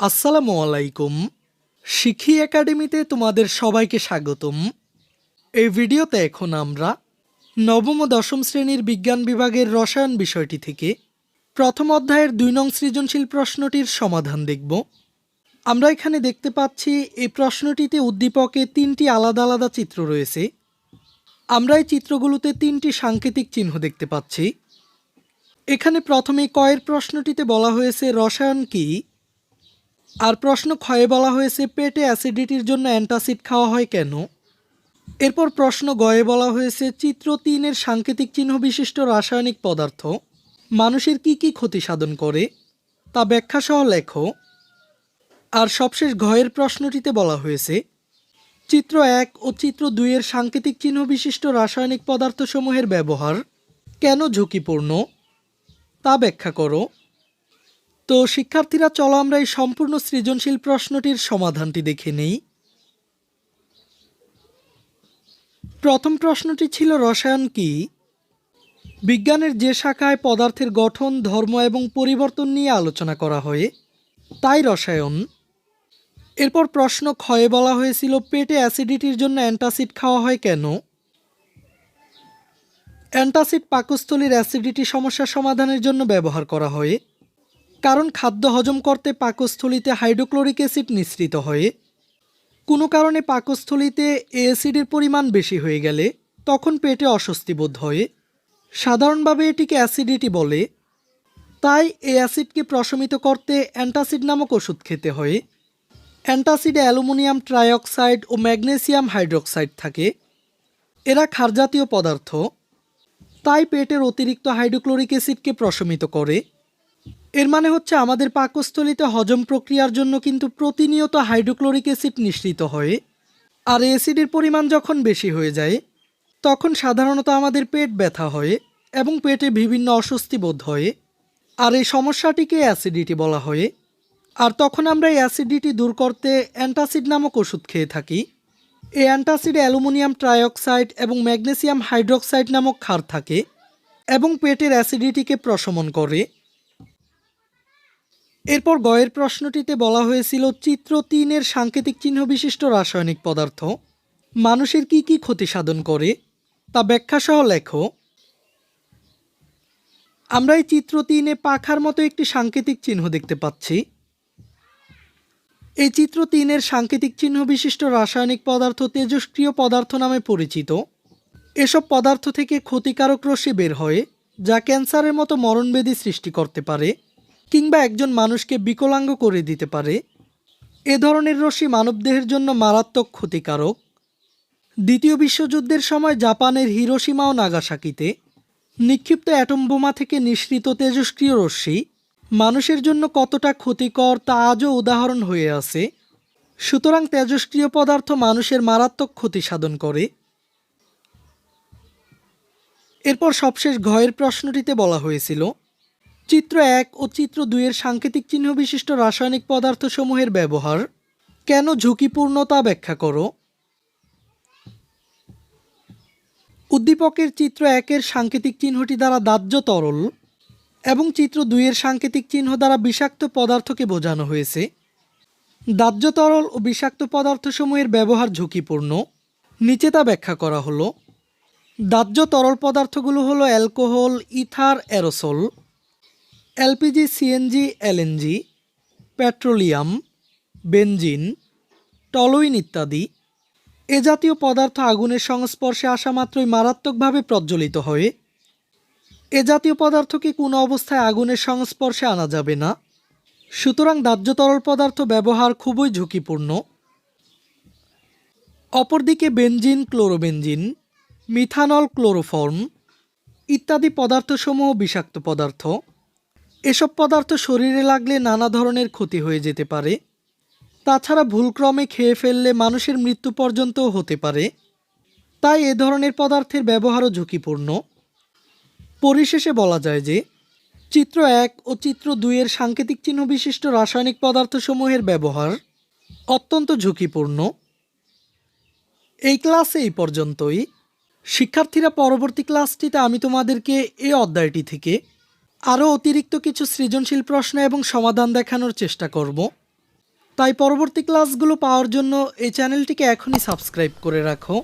আসসালামু আলাইকুম। শিখি একাডেমিতে তোমাদের সবাইকে স্বাগতম। এই ভিডিওতে এখন আমরা নবম ও দশম শ্রেণির বিজ্ঞান বিভাগের রসায়ন বিষয়টি থেকে প্রথম অধ্যায়ের দুই নং সৃজনশীল প্রশ্নটির সমাধান দেখব। আমরা এখানে দেখতে পাচ্ছি, এই প্রশ্নটিতে উদ্দীপকে তিনটি আলাদা আলাদা চিত্র রয়েছে। আমরা এই চিত্রগুলোতে তিনটি সাংকেতিক চিহ্ন দেখতে পাচ্ছি। এখানে প্রথমে কয়ের প্রশ্নটিতে বলা হয়েছে, রসায়ন কী? আর প্রশ্ন, ক্ষয়ে বলা হয়েছে, পেটে অ্যাসিডিটির জন্য অ্যান্টাসিড খাওয়া হয় কেন? এরপর প্রশ্ন, গয়ে বলা হয়েছে, চিত্র তিনের সাংকেতিক চিহ্ন বিশিষ্ট রাসায়নিক পদার্থ। মানুষের কি কি ক্ষতি সাধন করে? তা ব্যাখ্যা সহ লেখো। আর সবশেষ ঘয়ের প্রশ্নটিতে বলা হয়েছে, চিত্র এক ও চিত্র দুইয়ের সাংকেতিক চিহ্ন বিশিষ্ট রাসায়নিক পদার্থসমূহের ব্যবহার কেন ঝুঁকিপূর্ণ? তা ব্যাখ্যা করো। তো শিক্ষার্থীরা, চলো আমরা এই সম্পূর্ণ সৃজনশীল প্রশ্নটির সমাধানটি দেখে নেই। প্রথম প্রশ্নটি ছিল রসায়ন কি? বিজ্ঞানের যে শাখায় পদার্থের গঠন, ধর্ম এবং পরিবর্তন নিয়ে আলোচনা করা হয়, তাই রসায়ন। এরপর প্রশ্ন, ক্ষয়ে বলা হয়েছিল, পেটে অ্যাসিডিটির জন্য অ্যান্টাসিড খাওয়া হয় কেন? অ্যান্টাসিড পাকস্থলীর অ্যাসিডিটি সমস্যা সমাধানের জন্য ব্যবহার করা হয় কারণ খাদ্য হজম করতে পাকস্থলিতে হাইড্রোক্লোরিক অ্যাসিড নিঃসৃত হয়। কোনো কারণে পাকস্থলিতে এ অ্যাসিডের পরিমাণ বেশি হয়ে গেলে তখন পেটে অস্বস্তি বোধ হয়। সাধারণভাবে এটিকে অ্যাসিডিটি বলে। তাই এই অ্যাসিডকে প্রশমিত করতে অ্যান্টাসিড নামক ওষুধ খেতে হয়। অ্যান্টাসিডে অ্যালুমিনিয়াম ট্রাইঅক্সাইড ও ম্যাগনেসিয়াম হাইড্রোক্সাইড থাকে। এরা ক্ষারজাতীয় পদার্থ। তাই পেটের অতিরিক্ত হাইড্রোক্লোরিক অ্যাসিডকে প্রশমিত করে। এর মানে হচ্ছে আমাদের পাকস্থলিতে হজম প্রক্রিয়ার জন্য কিন্তু প্রতিনিয়ত হাইড্রোক্লোরিক অ্যাসিড নিঃসৃত হয়। আর অ্যাসিডের পরিমাণ যখন বেশি হয়ে যায়, তখন সাধারণত আমাদের পেট ব্যথা হয় এবং পেটে বিভিন্ন অস্বস্তি বোধ হয়। আর এই সমস্যাটিকে অ্যাসিডিটি বলা হয়। আর তখন আমরা এই অ্যাসিডিটি দূর করতে অ্যান্টাসিড নামক ওষুধ খেয়ে থাকি। এই অ্যান্টাসিডে অ্যালুমিনিয়াম ট্রাইঅক্সাইড এবং ম্যাগনেসিয়াম হাইড্রোক্সাইড নামক ক্ষার থাকে এবং পেটের অ্যাসিডিটিকে প্রশমন করে। এরপর গয়ের প্রশ্নটিতে বলা হয়েছিল, চিত্র তিনের সাংকেতিক চিহ্ন বিশিষ্ট রাসায়নিক পদার্থ। মানুষের কি কি ক্ষতি সাধন করে? তা ব্যাখ্যা সহ লেখো। আমরা এই চিত্র তিনে পাখার মতো একটি সাংকেতিক চিহ্ন দেখতে পাচ্ছি। এই চিত্র তিনের সাংকেতিক চিহ্ন বিশিষ্ট রাসায়নিক পদার্থ তেজস্ক্রিয় পদার্থ নামে পরিচিত। এসব পদার্থ থেকে ক্ষতিকারক রশ্মি বের হয়, যা ক্যান্সারের মতো মরণবেদী সৃষ্টি করতে পারে। কিংবা একজন মানুষকে বিকলাঙ্গ করে দিতে পারে, এ ধরনের রশ্মি মানবদেহের জন্য মারাত্মক ক্ষতিকারক। দ্বিতীয় বিশ্বযুদ্ধের সময় জাপানের হিরোসীমা ও নাগাসাকিতে নিক্ষিপ্ত অ্যাটম বোমা থেকে নিঃসৃত তেজস্ক্রিয় রশ্মি মানুষের জন্য কতটা ক্ষতিকর তা আজও উদাহরণ হয়ে আছে। সুতরাং তেজস্ক্রিয় পদার্থ মানুষের মারাত্মক ক্ষতি সাধন করে। এরপর সবশেষ ঘয়ের প্রশ্নটিতে বলা হয়েছিল চিত্র এক ও চিত্র দুইয়ের সাংকেতিক চিহ্ন বিশিষ্ট রাসায়নিক পদার্থসমূহের ব্যবহার। কেন ঝুঁকিপূর্ণতা ব্যাখ্যা করো? উদ্দীপকের চিত্র একের সাংকেতিক চিহ্নটি দ্বারা দাহ্য তরল এবং চিত্র দুইয়ের সাংকেতিক চিহ্ন দ্বারা বিষাক্ত পদার্থকে বোঝানো হয়েছে। দাহ্য তরল ও বিষাক্ত পদার্থসমূহের ব্যবহার ঝুঁকিপূর্ণ। নিচে তা ব্যাখ্যা করা হলো, দাহ্য তরল পদার্থগুলো হলো alcohol, ether, aerosol. LPG, CNG, LNG, petroleum, benzene, toluene ইত্যাদি। এ জাতীয় পদার্থ আগুনের সংস্পর্শে আসা মাত্রই মারাত্মকভাবে প্রজ্বলিত হয়। এ জাতীয় পদার্থকে কোনো অবস্থায় আগুনের সংস্পর্শে আনা যাবে না? সুতরাং দাহ্য তরল পদার্থ ব্যবহার খুবই ঝুঁকিপূর্ণ। অপরদিকে বেনজিন, ক্লোরোবেনজিন, মিথানল, ক্লোরোফর্ম ইত্যাদি পদার্থসমূহ বিষাক্ত পদার্থ। এসব পদার্থ শরীরে লাগলে নানা ধরনের ক্ষতি হয়ে যেতে পারে। তাছাড়া ভুলক্রমে খেয়ে ফেললে মানুষের মৃত্যু পর্যন্তও হতে পারে। তাই এ ধরনের পদার্থের ব্যবহারও ঝুঁকিপূর্ণ। পরিশেষে বলা যায় যে, চিত্র এক ও চিত্র দুইয়ের সাংকেতিক চিহ্ন বিশিষ্ট রাসায়নিক পদার্থসমূহের ব্যবহার অত্যন্ত ঝুঁকিপূর্ণ। এই ক্লাসে এই পর্যন্তই। শিক্ষার্থীরা পরবর্তী ক্লাসটিতে আমি তোমাদেরকে এই অধ্যায়টি থেকে আরও অতিরিক্ত কিছু সৃজনশীল প্রশ্ন এবং সমাধান দেখানোর চেষ্টা করব। তাই পরবর্তী ক্লাসগুলো পাওয়ার জন্য এই চ্যানেলটিকে এখনই সাবস্ক্রাইব করে রাখো।